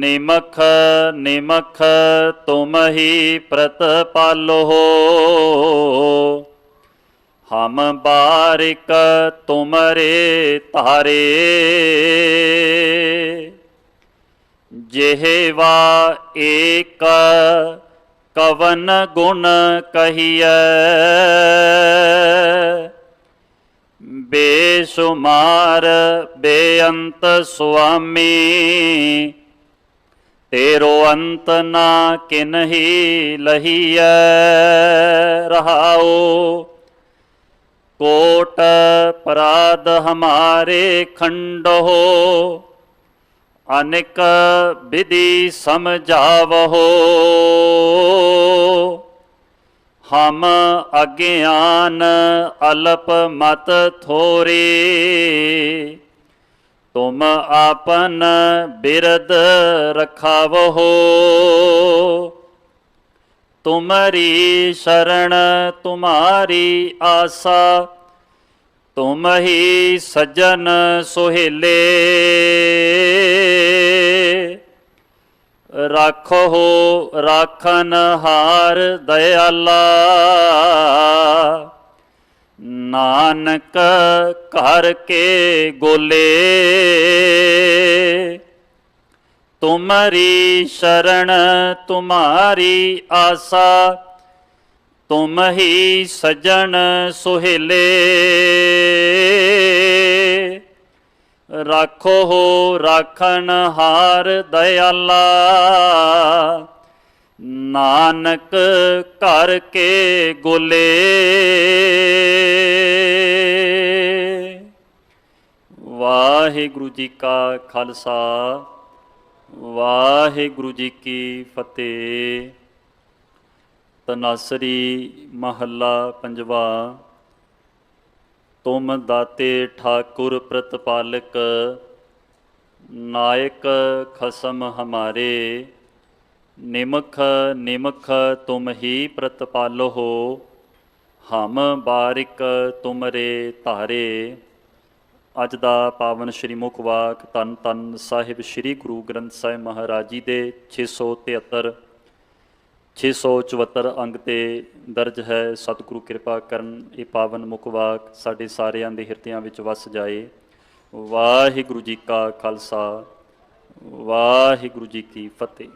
ਨਿਮਖ ਨਿਮਖ ਤੁਮ ਹੀ ਪ੍ਰਤਪਾਲੋ ਹਮ ਬਾਰਿਕ ਤੁਮਰੇ ਤਾਰੇ ਜਿਹਵਾ ਏਕ ਕਵਨ ਗੁਣ ਕਹੀਐ। ਬੇਸ਼ੁਮਾਰ ਬੇਅੰਤ ਸੁਆਮੀ। ਤੇਰੋ ਅੰਤ ਨਾ ਕਿਨਹੀ ਲਹੀਐ ਰਹਾਓ ਕੋਟ ਪਰਾਧ ਹਮਾਰੇ ਖੰਡੋ ਅਨਿਕ ਵਿਧੀ ਸਮਝਾਵਹੋ। ਹਮ ਅਗਿਆਨ ਅਲਪ ਮਤ ਥੋਰੀ। ਤੁਮ ਆਪਨ ਬਿਰਦ ਰਖਾਵਹੋ। ਤੁਮਰੀ ਸ਼ਰਣ ਤੁਮਾਰੀ ਆਸਾ ਤੁਮ ਹੀ ਸਜਨ ਸੁਹੇਲੇ। ਰੱਖੋ ਰਾਖਨ ਹਾਰ ਦਇਆਲਾ। ਨਾਨਕ ਘਰ ਕੇ ਗੋਲੇ। ਤੁਮਰੀ ਸ਼ਰਣ ਤੁਮਾਰੀ ਆਸਾ, ਤੁਮ ਹੀ ਸਜਣ ਸੁਹੇਲੇ। ਰੱਖੋ ਹੋ ਰਾਖਣ ਹਾਰ ਦਇਆਲਾ ਨਾਨਕ ਘਰ ਕੇ ਗੋਲੇ। ਵਾਹਿਗੁਰੂ ਜੀ ਕਾ ਖਾਲਸਾ, ਵਾਹਿਗੁਰੂ ਜੀ ਕੀ ਫਤਿਹ। ਤਨਾਸਰੀ ਮਹੱਲਾ ਪੰਜਵਾ, ਤੁਮ ਦਾਤੇ ਠਾਕੁਰ ਪ੍ਰਤਪਾਲਕ, ਨਾਇਕ ਖਸਮ ਹਮਾਰੇ। ਨਿਮਖ ਨਿਮਖ ਤੁਮ ਹੀ ਪ੍ਰਤਪਾਲੋ ਹੋ ਹਮ ਬਾਰਿਕ ਤੁਮਰੇ ਧਾਰੇ। ਅੱਜ ਦਾ ਪਾਵਨ ਸ਼੍ਰੀ ਮੁਖ ਵਾਕ ਤਨ ਤਨ ਸਾਹਿਬ ਸ਼੍ਰੀ ਗੁਰੂ ਗ੍ਰੰਥ ਸਾਹਿਬ ਮਹਾਰਾਜ ਜੀ ਦੇ 673 674 ਅੰਗ ਤੇ ਦਰਜ ਹੈ, ਸਤਿਗੁਰੂ ਕਿਰਪਾ ਕਰਨ ਇਹ ਪਾਵਨ ਮੁਖ ਵਾਕ ਸਾਡੇ ਸਾਰਿਆਂ ਦੇ ਹਿਰਦਿਆਂ ਵਿੱਚ ਵਸ ਜਾਏ। ਵਾਹਿਗੁਰੂ ਜੀ ਕਾ ਖਾਲਸਾ, ਵਾਹਿਗੁਰੂ ਜੀ ਕੀ ਫਤਿਹ।